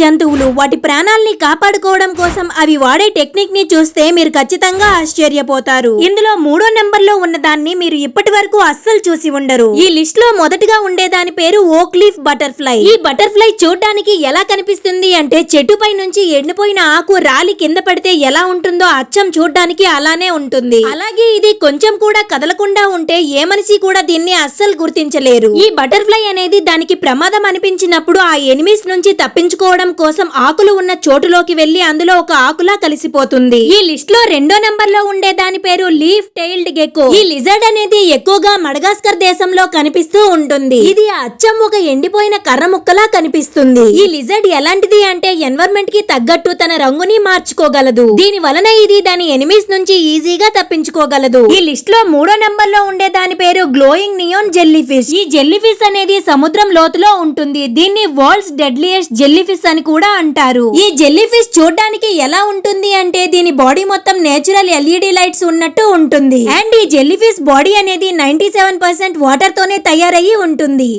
జంతువులు వాటి ప్రాణాల్ని కాపాడుకోవడం కోసం అవి వాడే టెక్నిక్ని చూస్తే మీరు ఖచ్చితంగా ఆశ్చర్యపోతారు. ఇందులో మూడో నెంబర్లో ఉన్న దాన్ని మీరు ఇప్పటి వరకు అస్సలు చూసి ఉండరు. ఈ లిస్ట్లో మొదటగా ఉండే దాని పేరు ఓక్లీఫ్ బటర్ఫ్లై. ఈ బటర్ఫ్లై చూడడానికి ఎలా కనిపిస్తుంది అంటే చెట్టుపై నుంచి ఎండిపోయిన ఆకు రాలి కింద పడితే ఎలా ఉంటుందో అచ్చం చూడడానికి అలానే ఉంటుంది. అలాగే ఇది కొంచెం కూడా కదలకుండా ఉంటే ఏ మనిషి కూడా దీన్ని అస్సలు గుర్తించలేరు. ఈ బటర్ఫ్లై అనేది దానికి ప్రమాదం అనిపించినప్పుడు ఆ ఎనిమిస్ నుంచి తప్పించుకోవడం కోసం ఆకులు ఉన్న చోటులోకి వెళ్ళి అందులో ఒక ఆకులా కలిసిపోతుంది. ఈ లిస్ట్లో రెండో నెంబర్లో ఉండే దాని పేరు లీఫ్ టైల్డ్ గెకో. ఈ లిజర్డ్ అనేది ఎక్కువగా మడగాస్కర్ దేశంలో కనిపిస్తూ ఉంటుంది. ఇది అచ్చం ఒక ఎండిపోయిన కర్ర ముక్కలా కనిపిస్తుంది. ఈ లిజర్డ్ ఎలాంటిది అంటే ఎన్వైర్న్మెంట్కి తగ్గట్టు తన రంగుని మార్చుకోగలదు. దీని వలన ఇది దాని ఎనిమిస్ నుంచి ఈజీగా తప్పించుకోగలదు. ఈ లిస్ట్లో మూడో నెంబర్లో ఉండే దాని పేరు గ్లోయింగ్ నియోన్ జెల్లీ ఫిష్ ఈ జెల్లీ ఫిష్ అనేది సముద్రం లోతులో ఉంటుంది. దీన్ని వరల్డ్స్ డెడ్లియస్ట్ జెల్లీ ఫిష్ అని కూడా అంటారు. ఈ జెల్లీ ఫిష్ చూడడానికి ఎలా ఉంటుంది అంటే దీని బాడీ మొత్తం నేచురల్ ఎల్ఈడి లైట్స్ ఉన్నట్టు ఉంటుంది. అండ్ ఈ జెల్లీ ఫిష్ బాడీ అనేది నైన్టీ సెవెన్ పర్సెంట్ వాటర్ తోనే తయారయ్యి ఉంటుంది.